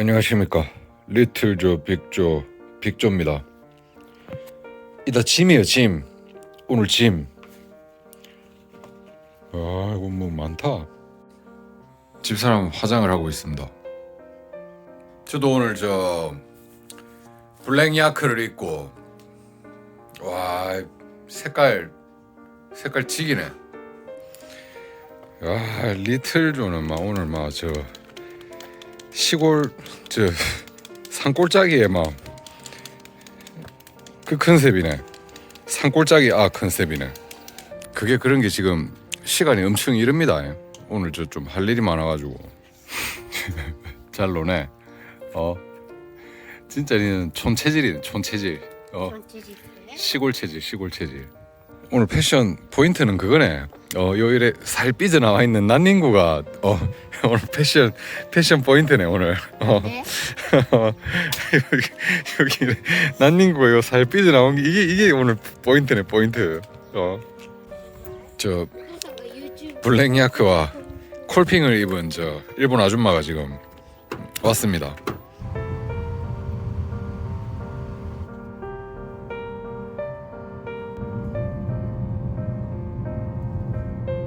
안녕하십니까 리틀조 빅조 빅조입니다 이다 짐이에요 짐 오늘 짐 아, 이거 뭐 많다. 집사람 화장을 하고 있습니다. 저도 오늘 저 블랙 야크를 입고 와 색깔 색깔 튀기네. 야 리틀조는 막 오늘 막저 시골 저 산골짜기에 막그 컨셉이네. 산골짜기 아 컨셉이네. 그게 그런 게 지금 시간이 엄청 이릅니다. 오늘 저 좀 할 일이 많아가지고 잘 노네. 어 진짜 니는 촌 체질이네 촌 체질. 어 시골 체질 시골 체질. 오늘 패션 포인트는 그거네. 어 요일에 살 삐져 나와 있는 난닝구가 어 오늘 패션 패션 포인트네 오늘. 어 네. 여기 여기 난닝구가 요살 삐져 나온 게 이게 이게 오늘 포인트네 포인트. 어 저 블랙 야크와 콜핑을 입은 저 일본 아줌마가 지금 왔습니다.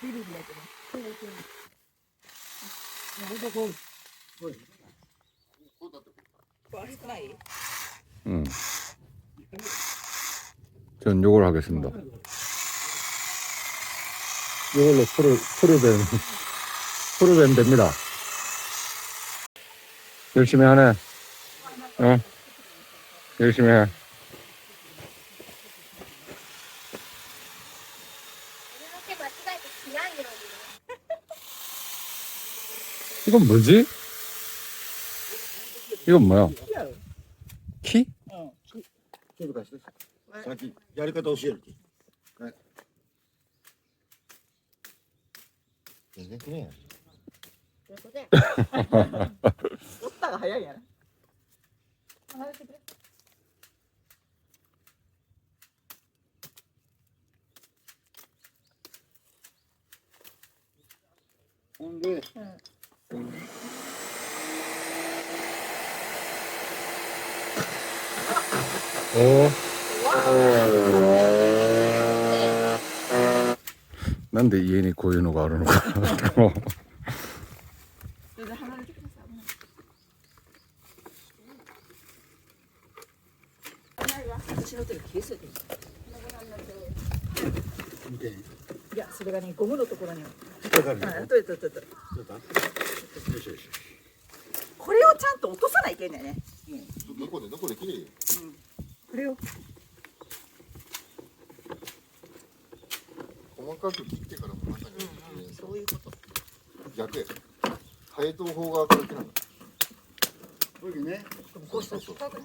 비비기네 그래. 그래 음. 전 요걸 하겠습니다. 요걸로 풀을 풀을 뱀 풀을 뱀 됩니다. 열심히 하네. 어? 열심히 해. 이건 뭐지? 이건 뭐야? 키? ちょっと貸して。さっきやり方教えるき。はい。全然くれんやん。お ほんで、うん。おなんで家にこういうのがあるのか。なといやそれがねゴムのところに取れた取れた。これをちゃんと落とさないといけないね、うん、どこでどこで切れよ、うん、これを細かく切ってからまさに、うんうん、そういうこと。逆配当法がこれなのこうねこうしたら高くない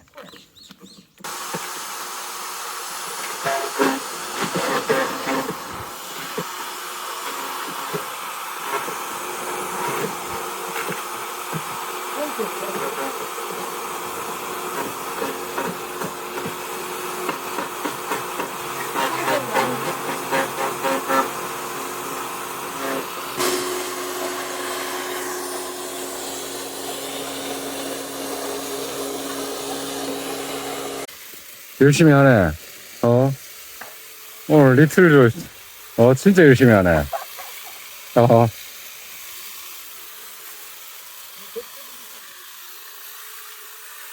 열심히 하네. 어? 오늘 리틀 조, 어, 진짜 열심히 하네. 어.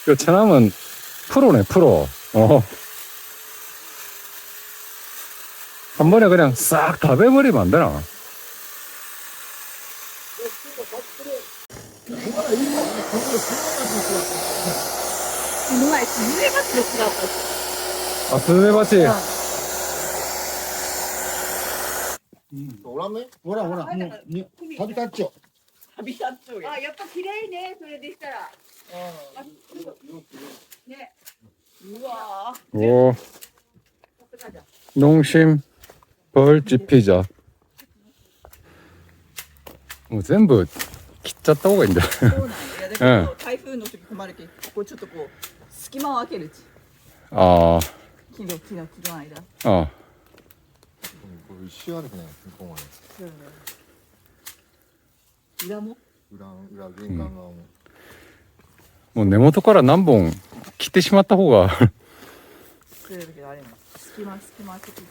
그 처남은 프로네, 프로. 어. 한 번에 그냥 싹 다 베버리면 안 되나? 前すずめバスで違った。 아, 스즈메바치. 어. おらんね。ほらほら。もうに旅立っちゃう。 旅立っちゃうよあ、やっぱ綺麗ね、それでしたら。ねうわ 오 ーさすがじゃん 농심 벌집 피자 뭐 전부 기짜った方がいいんだそうなんやいやだけうんど台風の時困るけここちょっとこう 隙間を開けるちああ木の木の木の間。ああこれ石あるくね向こうまで裏も？裏裏玄関側も、もう根元から何本切ってしまった方が。そうだけどあれも隙間隙間開けていく。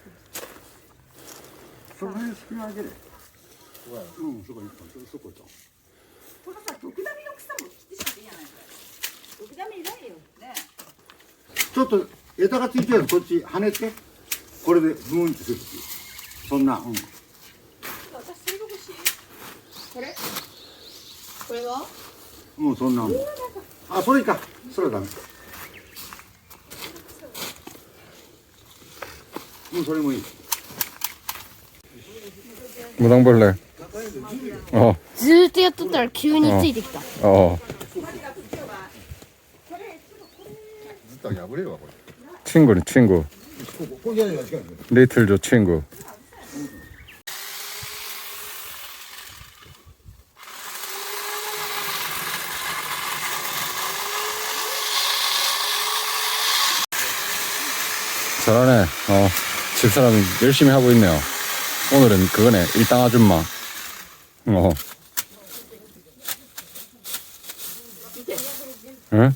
その辺隙間開ける。うんそこ一本そこ行った。このさ徳並みの草も切ってしまっていいじゃないかちょっと枝がついてるこっち跳ねて。これでブーンってするそんな。うん。私それが欲しいこれ？これは？うんそんなあそれか。それはダメ。うんそれもいい。無断ずーっとやっとったら急についてきた、ああ。 야부래요. 친구는 친구. 리틀조 친구. 저런에 어, 집사람 열심히 하고 있네요. 오늘은 그거네. 일당 아줌마. 어. 응?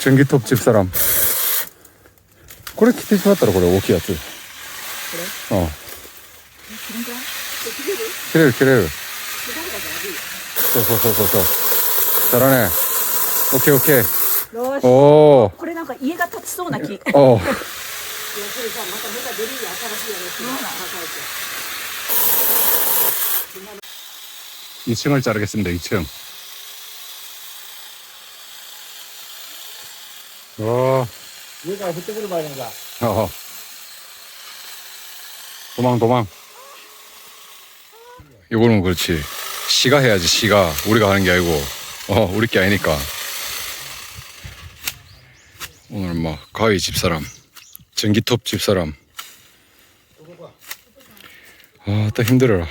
전기톱 집사람. 그래 키티 좋았더라 그래 오키 야츠. 어. キリンちゃんできれる 키레를 키레를. すごいだからいい 소소소소소. 잘하네. 오케이 오케이. よし 오. これなんか家が建ちそうな木 어. 2층을 자르겠습니다. 2층. 어, 얘가 그쪽으로 말인가? 어허. 도망, 도망. 이거는 그렇지. 시가 해야지, 시가. 우리가 하는 게 아니고. 어, 우리 게 아니니까. 오늘 뭐, 가위 집사람, 전기톱 집사람. 아, 또 힘들어.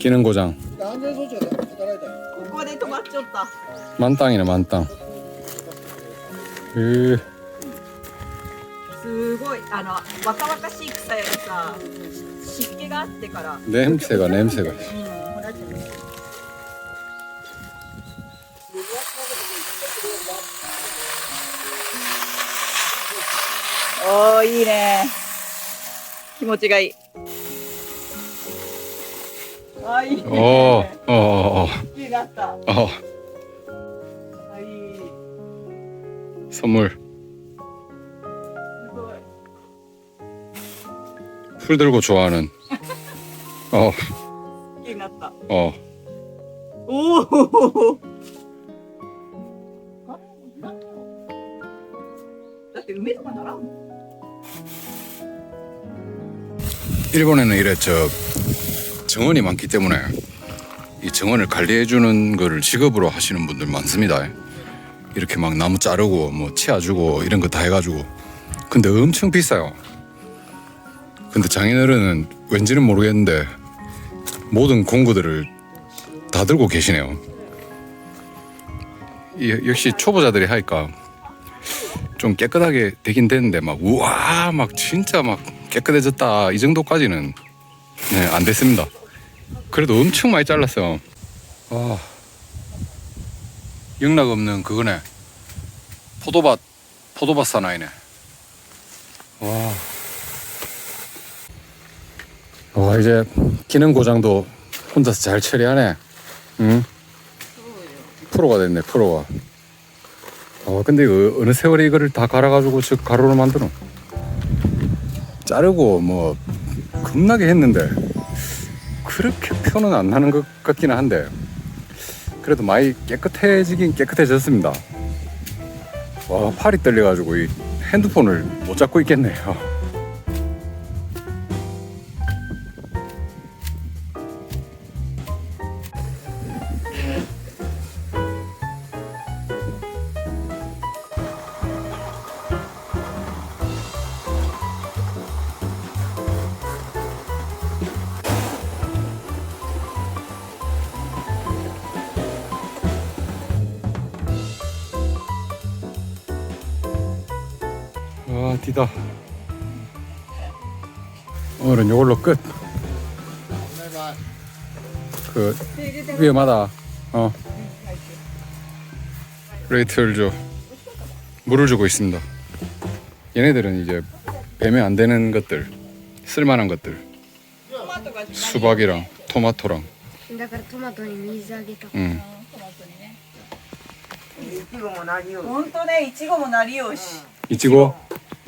기능 고장. 安全装置が働いたよここで止まっちゃった 만땅이네 만땅. 그 すごいあの若々しい草やがさ湿気があってから 냄새가 냄새가. うんほらおーいいね気持ちがいい あーいいね 어, 어, 어, 어, 綺麗になった 어. あいい 선물. すごい 풀 들고 좋아하는. 어, 綺麗になった 어. おおだって梅とかならんもん 일본에는 이래 저 정원이 많기 때문에 이 정원을 관리해 주는 거를 직업으로 하시는 분들 많습니다. 이렇게 막 나무 자르고 뭐 치아 주고 이런 거 다 해가지고 근데 엄청 비싸요. 근데 장인어른은 왠지는 모르겠는데 모든 공구들을 다 들고 계시네요. 이, 역시 초보자들이 하니까 좀 깨끗하게 되긴 되는데 막 우와 막 진짜 막 깨끗해졌다 이 정도까지는 네, 안 됐습니다. 그래도 엄청 많이 잘랐어요. 와, 영락 없는 그거네. 포도밭, 포도밭 사나이네. 와. 와, 이제 기능 고장도 혼자서 잘 처리하네. 응? 프로가 됐네, 프로가. 어, 근데 이거 어느 세월에 이거를 다 갈아가지고 저 가로로 만드노? 자르고 뭐 겁나게 했는데 그렇게 표는 안 나는 것 같기는 한데 그래도 많이 깨끗해지긴 깨끗해졌습니다. 와 팔이 떨려가지고 이 핸드폰을 못 잡고 있겠네요. 아 디다. 오늘은 이걸로 끝. 그 위험하다. 어. 레이트를 줘. 물을 주고 있습니다. 얘네들은 이제 배면 안 되는 것들, 쓸만한 것들. 수박이랑 토마토랑. だからトマトに水あげた 음. 本当ねいちごもなりよし 이치고,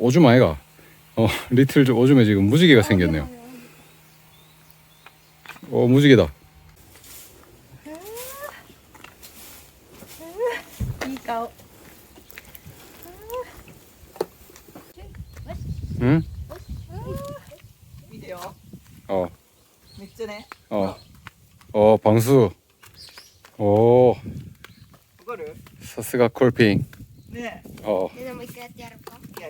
오줌 아이가. 어 리틀 좀 오줌에 지금 무지개가 생겼네요. 어 무지개다. 어어. 어. 어, 방수. 오. 그거를. 사스가 콜핑. 네어. や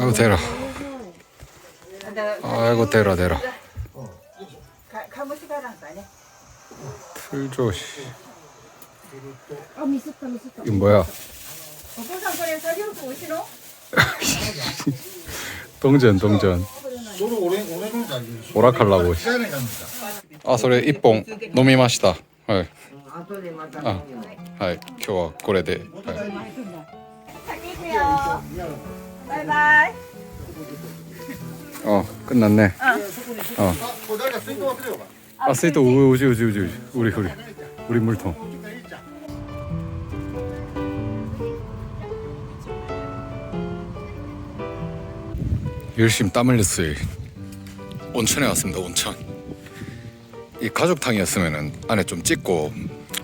아이고 대라 だから 아이고 대라 대라 かかもしがなんかね 틀조시 あミスったミスった 이거 뭐야 お父さんこれ作業服おいしいの 동전 동전 それ俺俺のだけ 오락하려고 違いないかんだ 아それ一本飲みましたはい後でまたあはい今日はこれで、はい、 바이바이. 어 끝났네. 어. 어. 아 쓰이도 오지 아, 오지 오지 오지 우리 우리 우리 물통. 열심히 땀 흘렸어요. 온천에 왔습니다. 온천. 이 가족탕이었으면 안에 좀 찍고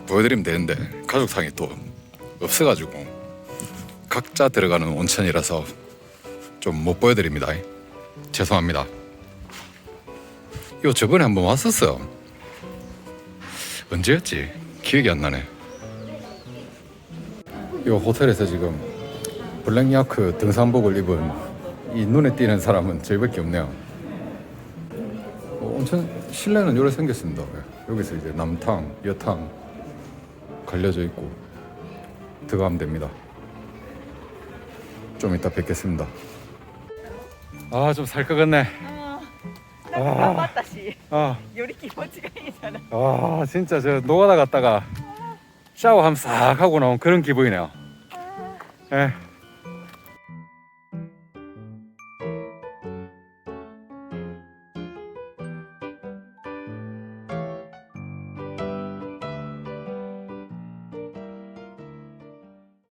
보여드리면 되는데 가족탕이 또 없어가지고 각자 들어가는 온천이라서 좀 못 보여드립니다 죄송합니다 이거 저번에 한번 왔었어 언제였지? 기억이 안 나네. 이 호텔에서 지금 블랙 야크 등산복을 입은 이 눈에 띄는 사람은 저희밖에 없네요. 어, 온천 실내는 이렇게 생겼습니다. 예, 여기서 이제 남탕, 여탕 갈려져 있고 들어가면 됩니다. 좀 이따 뵙겠습니다. 아 좀 살 것 같네. なんか頑張ったし 아. より気持ちがいいじゃない 아 진짜 저 노가다 갔다가 샤워 한싹 하고 나온 그런 기분이네요. 예.